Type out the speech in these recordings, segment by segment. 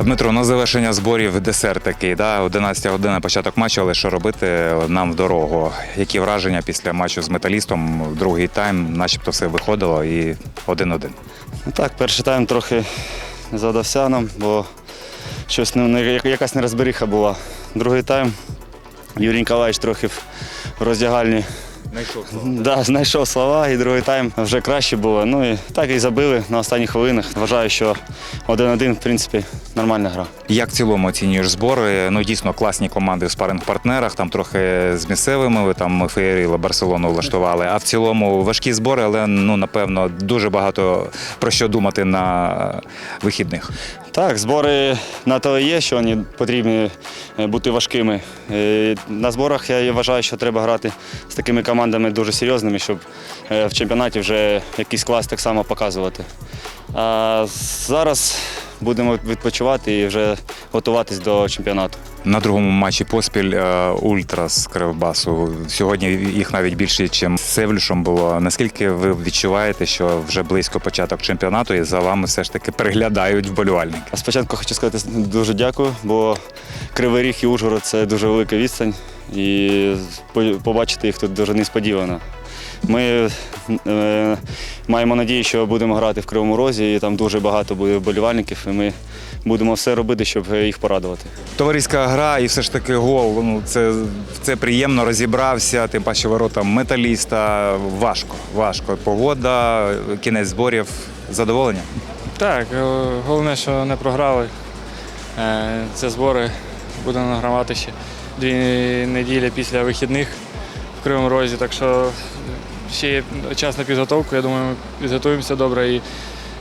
Дмитро, на завершення зборів десерт такий, да? 11 година початок матчу, але що робити нам в дорогу? Які враження після матчу з металістом? Другий тайм, начебто все виходило і 1-1. Ну Так, перший тайм трохи не задався нам, бо щось не- якась нерозберіха була. Другий тайм Юрій Ніколаївич трохи в роздягальні да, знайшов слова, і другий тайм вже краще було. Ну і так і забили на останніх хвилинах. Вважаю, що 1-1, в принципі, нормальна гра. Як в цілому оцінюєш збори? Ну дійсно класні команди в спаринг-партнерах. Там трохи з місцевими ви там Феєріла Барселону влаштували. А в цілому важкі збори, але ну напевно дуже багато про що думати на вихідних. Так, збори на то є, що вони потрібні е, бути важкими. Е, На зборах я вважаю, що треба грати з такими командами дуже серйозними, щоб е, в чемпіонаті вже якийсь клас так само показувати. А зараз будемо відпочивати і вже готуватись до чемпіонату. На другому матчі поспіль е, Ультра з Кривбасу. Сьогодні їх навіть більше, ніж з Севлюшем було. Наскільки ви відчуваєте, що вже близько початок чемпіонату і за вами все ж таки приглядають вболівальники? Спочатку хочу сказати дуже дякую, бо Кривий Ріг і Ужгород це дуже велика відстань, і побачити їх тут дуже несподівано. Ми е, маємо надію, що будемо грати в Кривому Розі, і там дуже багато буде вболівальників, і ми будемо все робити, щоб їх порадувати. Товариська гра і все ж таки гол. Ну це, це приємно розібрався. Тим паче ворота металіста. Важко, важко. Погода, кінець зборів. Задоволення. Так, е, головне, що не програли. Е, Це збори будемо награвати ще дві неділі після вихідних в Кривому Розі. Так що ще є час на підготовку. Я думаю, ми підготуємося добре і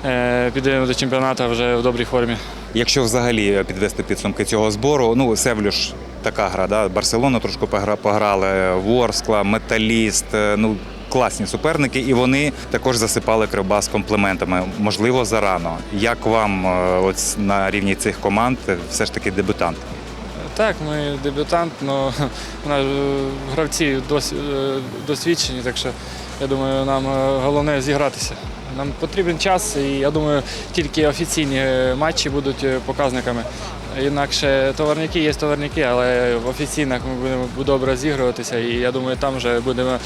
е, підемо до чемпіонату вже в добрій формі. Якщо взагалі підвести підсумки цього збору, ну Севлюш така гра, да? Барселона трошки погра- пограли, Ворскла, Металіст. е, Ну класні суперники, і вони також засипали Кривбас компліментами. Можливо, зарано. Як вам е, от на рівні цих команд все ж таки дебютант? Так, ми дебютант, але гравці е, досвідчені, так що я думаю, нам е, головне зігратися. Нам потрібен час, і я думаю, тільки офіційні матчі будуть е, показниками. Інакше товарники є товарники, але в офіційних ми будемо добре зігруватися, і я думаю, там вже будемо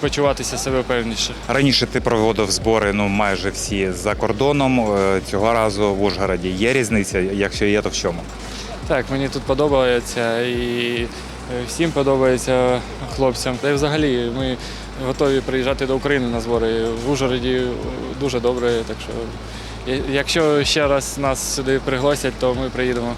почуватися себе певніше. Раніше ти проводив збори ну майже всі за кордоном. Цього разу в Ужгороді є різниця. Якщо є, то в чому? Так, мені тут подобається і е, всім подобається хлопцям. Та й взагалі ми готові приїжджати до України на збори. В Ужгороді е, дуже добре. Так що, якщо ще раз нас сюди пригласять, то ми приїдемо.